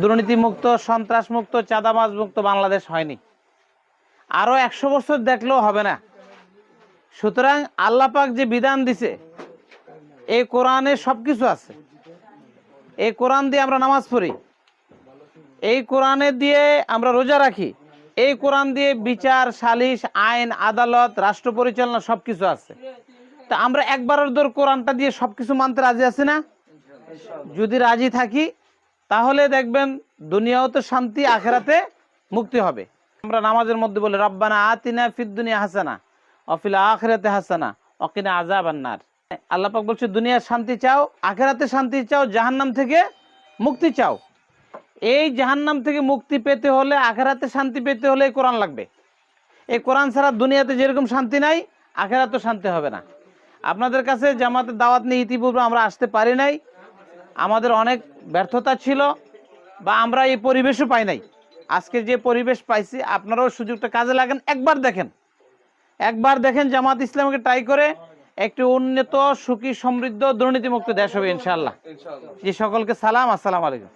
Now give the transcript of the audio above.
দুর্নীতিমুক্ত, সন্ত্রাসমুক্ত চাঁদাবাজ মুক্ত বাংলাদেশ হয়নি। আরও একশো বছর দেখলেও হবে না। সুতরাং আল্লাপাক যে বিধান দিছে এই কোরআনে সব কিছু আছে। এই কোরআন দিয়ে আমরা নামাজ পড়ি। এই কোরআনে দিয়ে আমরা রোজা রাখি। এই কোরআন দিয়ে বিচার, সালিশ, আইন, আদালত, রাষ্ট্র পরিচালনা সব কিছু আছে। তা আমরা একবারের দর কোরআনটা দিয়ে সব কিছু মানতে রাজি আছি না? যদি রাজি থাকি তাহলে দেখবেন দুনিয়াও তো শান্তি, আখেরাতে মুক্তি হবে। আমরা নামাজের মধ্যে বলি, রব্বানা আতিনা ফিদ দুনিয়া হাসানা অফিল আখেরাতে হাসানা অকিনা আজাব আন্নার আল্লাহ পাক বলছে দুনিয়ার শান্তি চাও, আখেরাতে শান্তি চাও, জাহান্নাম থেকে মুক্তি চাও। এই জাহান্নাম থেকে মুক্তি পেতে হলে, আখেরাতে শান্তি পেতে হলে এই কোরআন লাগবে। এই কোরআন ছাড়া দুনিয়াতে যেরকম শান্তি নাই আখেরাতে শান্তি হবে না। আপনাদের কাছে জামাতের দাওয়াত নিয়ে ইতিপূর্বে আমরা আসতে পারি নাই আমাদের অনেক ব্যর্থতা ছিল বা আমরা এই পরিবেশও পাই নাই। আজকে যে পরিবেশ পাইছি আপনারাও সুযোগটা কাজে লাগেন। একবার দেখেন। একবার দেখেন জামাত ইসলামকে ট্রাই করে একটি উন্নত সুখী সমৃদ্ধ দুর্নীতিমুক্ত দেশ হবে ইনশাল্লাহ যে সকলকে সালাম। আসসালাম আলাইকুম।